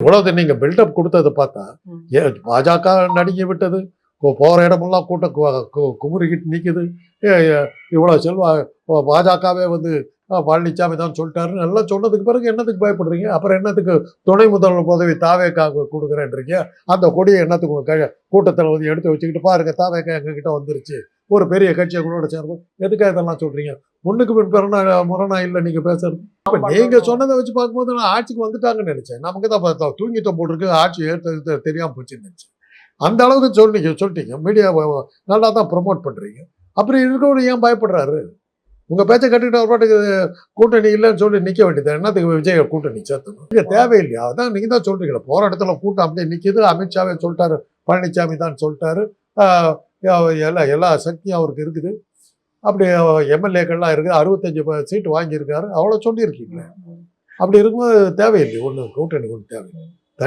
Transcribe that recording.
இவ்வளவு நீங்க பில்டப் கொடுத்ததை பார்த்தா பாஜக நடுங்கி விட்டது. போ- போற இடமெல்லாம் கூட்டம் குமுறிக்கிட்டு ஏ, இவ்வளவு செல்வா பாஜகவே வந்து பழனிசாமி தான் சொல்லிட்டாருன்னு எல்லாம் சொன்னதுக்கு பிறகு என்னத்துக்கு பயப்படுறீங்க? அப்புறம் என்னத்துக்கு துணை முதல்வர் பதவி தாவேக்காக கொடுக்குறேன்றீங்க அந்த கொடியை என்னத்துக்கு கூட்டத்தில் வந்து எடுத்து வச்சுக்கிட்டு பாருங்க தாவேக்கா எங்ககிட்ட வந்துருச்சு. ஒரு பெரிய கட்சியை கூட சேர்ந்து எதுக்காக இதெல்லாம் சொல்றீங்க? ஒண்ணுக்கு பின் பிறனா முரணா இல்லை நீங்க பேசுறது. அப்ப நீங்க சொன்னதை வச்சு பார்க்கும்போது நான் ஆட்சிக்கு வந்துட்டாங்கன்னு நினைச்சேன். நமக்கு தான் பார்த்தா தூங்கிட்டோம் போட்டிருக்கு. ஆட்சி ஏற்றது தெரியாம போச்சுன்னு நினைச்சேன். அந்த அளவுக்கு சொன்னீங்க சொல்லிட்டீங்க. மீடியா நல்லா தான் ப்ரொமோட் பண்றீங்க. அப்படி இருக்கவரு ஏன் பயப்படுறாரு? உங்க பேச்சை கட்டிக்கிட்டு அவர் பாட்டுக்கு கூட்டணி இல்லைன்னு சொல்லி நிக்க வேண்டியது. என்னத்துக்கு விஜய் கூட்டணி சேர்த்தணும்? இங்க தேவையில்லையா? அதான் நீங்க தான் சொல்றீங்களா. போற இடத்துல கூட்டம் அப்படியே நிக்குது. அமித்ஷாவே சொல்லிட்டாரு. பழனிசாமி தான் சொல்லிட்டாரு. எல்லா எல்லா சக்தியும் அவருக்கு இருக்குது. அப்படி எம்எல்ஏக்கள்லாம் இருக்குது. அறுபத்தஞ்சு சீட்டு வாங்கியிருக்காரு. அவ்வளோ சொல்லியிருக்கீங்களே. அப்படி இருக்கும்போது தேவையில்லை. ஒன்று கூட்டணி ஒன்று தேவை